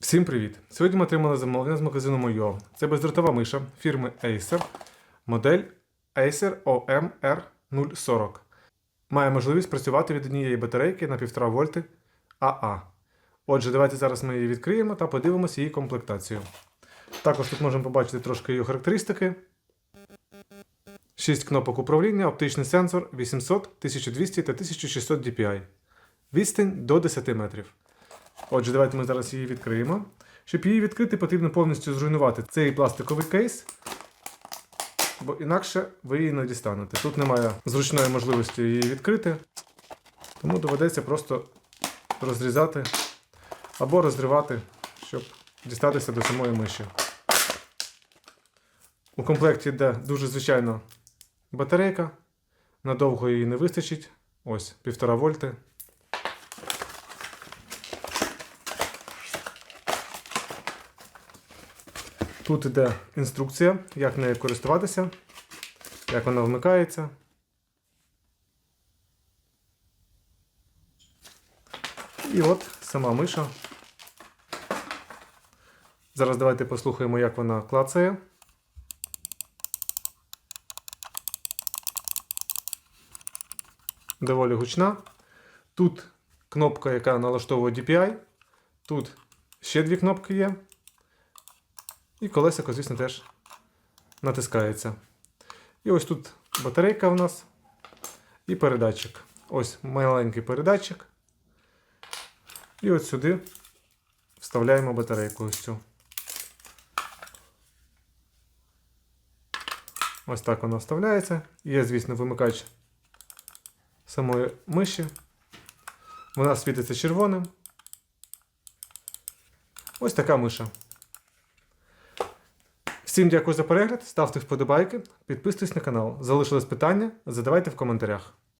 Всім привіт! Сьогодні ми отримали замовлення з магазину Moyo. Це бездротова миша фірми Acer, модель Acer OMR040. Має можливість працювати від однієї батарейки на 1,5 вольти АА. Отже, давайте зараз ми її відкриємо та подивимося її комплектацію. Також тут можемо побачити трошки її характеристики. 6 кнопок управління, оптичний сенсор 800, 1200 та 1600 DPI. Відстань до 10 метрів. Отже, давайте ми зараз її відкриємо. Щоб її відкрити, потрібно повністю зруйнувати цей пластиковий кейс, бо інакше ви її не дістанете. Тут немає зручної можливості її відкрити, тому доведеться просто розрізати або розривати, щоб дістатися до самої миші. У комплекті йде дуже звичайно батарейка. Надовго її не вистачить. Ось 1,5 вольти. Тут іде інструкція, як нею користуватися, як вона вмикається. І от сама миша. Зараз давайте послухаємо, як вона клацає. Доволі гучна. Тут кнопка, яка налаштовує DPI. Тут ще дві кнопки є. І колесико, звісно, теж натискається. І ось тут батарейка в нас і передатчик. Ось маленький передатчик. І от сюди вставляємо батарейку ось цю. Ось так вона вставляється. Є, звісно, вимикач самої миші. Вона світиться червоним. Ось така миша. Всім дякую за перегляд, ставте вподобайки, підписуйтесь на канал. Залишились питання, задавайте в коментарях.